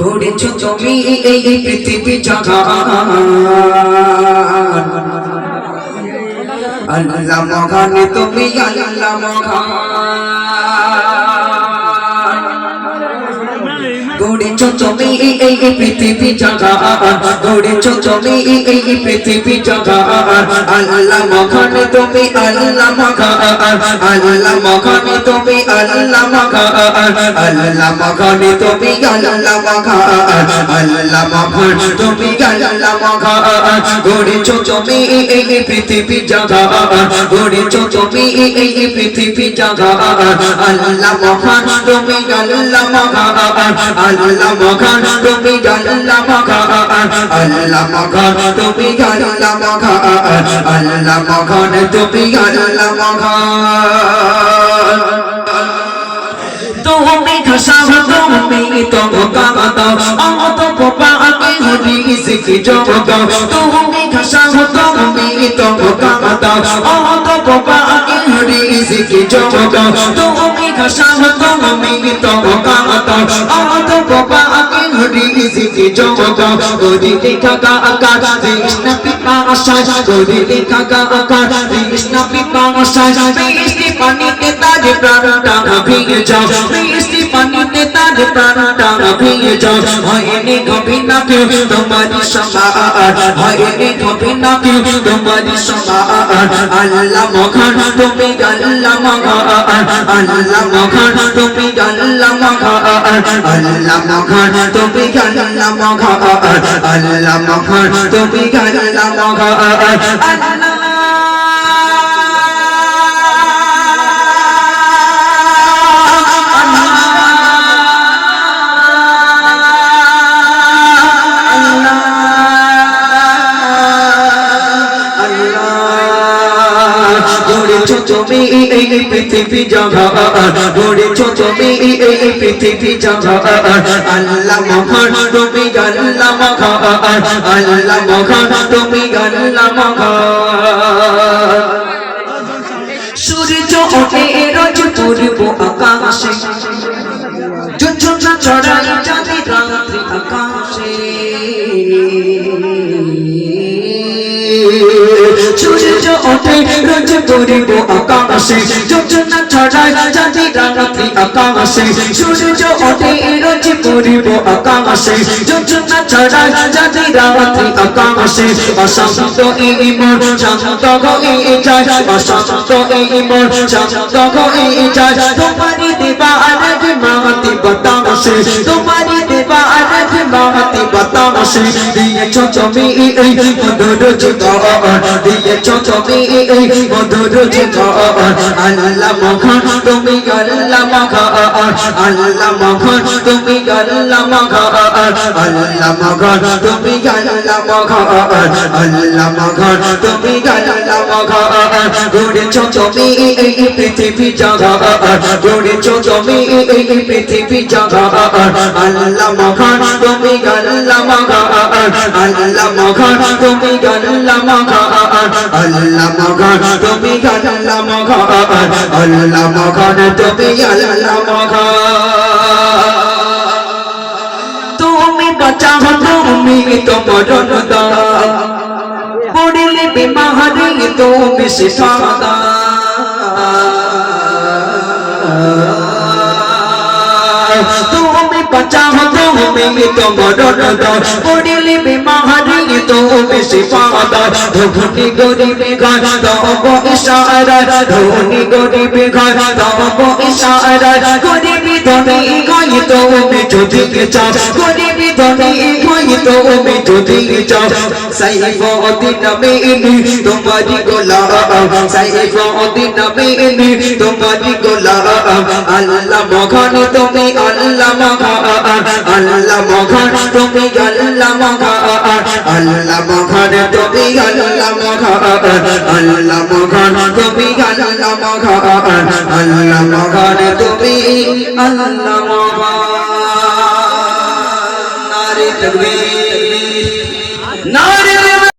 গড়েছ তুমি এই পৃথিবী জগৎ আল্লাহ মহান তুমি আল্লাহ মহান। গড়েছ তুমি এই পৃথিবী জগৎ গড়েছ তুমি এই পৃথিবী জগৎ আল্লাহ মহান তুমি, আল্লাহ মহান। আল্লাহ মহান তুমি, আল্লাহ মহান। আল্লাহ মহান তুমি, আল্লাহ মহান। আল্লাহ মহান তুমি, আল্লাহ মহান। গড়েছ তুমি এই পৃথিবী জগৎ গড়েছ তুমি এই পৃথিবী জগৎ আল্লাহ মহান তুমি, আল্লাহ মহান। আল্লাহ মহান তুমি আল্লাহ মহান আল্লাহ মহান তুমি আল্লাহ মহান আল্লাহ মহান তুমি আল্লাহ মহান তুমি তুমি তো কামাতা অত পোপা আমি হরি তো কামাতা অত পোপা আমি হরি জগত তুমি খসা তুমি তো হরি সিকি জগত গরি লেখা কা আকার কৃষ্ণ পিপা আশা গরি লেখা কা আকার কৃষ্ণ পিপা আশা বৃষ্টি পানিতে তারে প্রাণটা ভিগে যাও তারে প্রাণটা ভিজে যাও হয়নি কবি না কেউ তোমারি সমার। হয়নি কবি না কেউ তোমারি সমার। আল্লাহ মখান তুমি আল্লাহ মখান আল্লাহ মখান তুমি আল্লাহ মখান আল্লাহ মখান তুমি আল্লাহ মখান আল্লাহ মখান তুমি আল্লাহ মখান গড়েছ তুমি এই পৃথিবী জগৎ গড়েছ তুমি এই পৃথিবী জগৎ আল্লাহ মহান, তুমি আল্লাহ মহান। আল্লাহ মহান, তুমি আল্লাহ মহান। সূর্য ওঠে, রোজ পূর্ব আকাশে। যোজনা চড়াই ওঠে রোজ পূর্ব আকাশে যোজনা চড়াই চাঁদি রাত্রি আকাশে সূর্য ওঠে রোজ পূর্ব আকাশে যোজনা চড়াই চাঁদি রাত্রি আকাশে অশান্ত এই মন শান্ত হয়ে যায়। অশান্ত এই মন শান্ত হয়ে যায়। তোমারি দেবা আনন্দ মাতি বাতাসে তোমারি দেবা আনন্দ মাতি বাতাসে দিয়েছ তুমি এই মধুর জীবন দিয়েছ তুমি এই মধুর জীবন আল্লাহ মখান তুমি আল্লাহ মখান আল্লাহ মখান তুমি আল্লাহ মখান আল্লাহ মখান তুমি আল্লাহ মখান আল্লাহ মখান তুমি আল্লাহ মখান গড়েছ তুমি এই পৃথিবী জগৎ। গড়েছ তুমি এই পৃথিবী জগৎ। আল্লাহ মখান তুমি আল্লাহ আল্লাহ মখান তুমি আল্লাহ মখান আল্লাহ মখান তুমি আল্লাহ মখান আল্লাহ মখান তুমি আল্লাহ মখান তুমি বিমাহারি তুমি তুমি বাঁচাও তুমি তো মরণ দাও পড়লে বিমাহারি তুমি শিফাদা ধনী গরিবে গান তব ইশারা ধনী গরিবে গান তব ইশারা গরিবি ধনী গাই তো যদি চাষ গরিবি ধনী তুমি যদি চাও সাইফুদ্দিন মেনি তোমারি গোলাম সাইফুদ্দিন মেনি তোমারি গোলাম আল্লাহ মখান তুমি আল্লাহ মখান আল্লাহ মখান তুমি আল্লাহ মখান আল্লাহ মখান তুমি আল্লাহ মখান আল্লাহ মখান তুমি আল্লাহ মখান আল্লাহ মখান তুমি আল্লাহ নারে তকবীর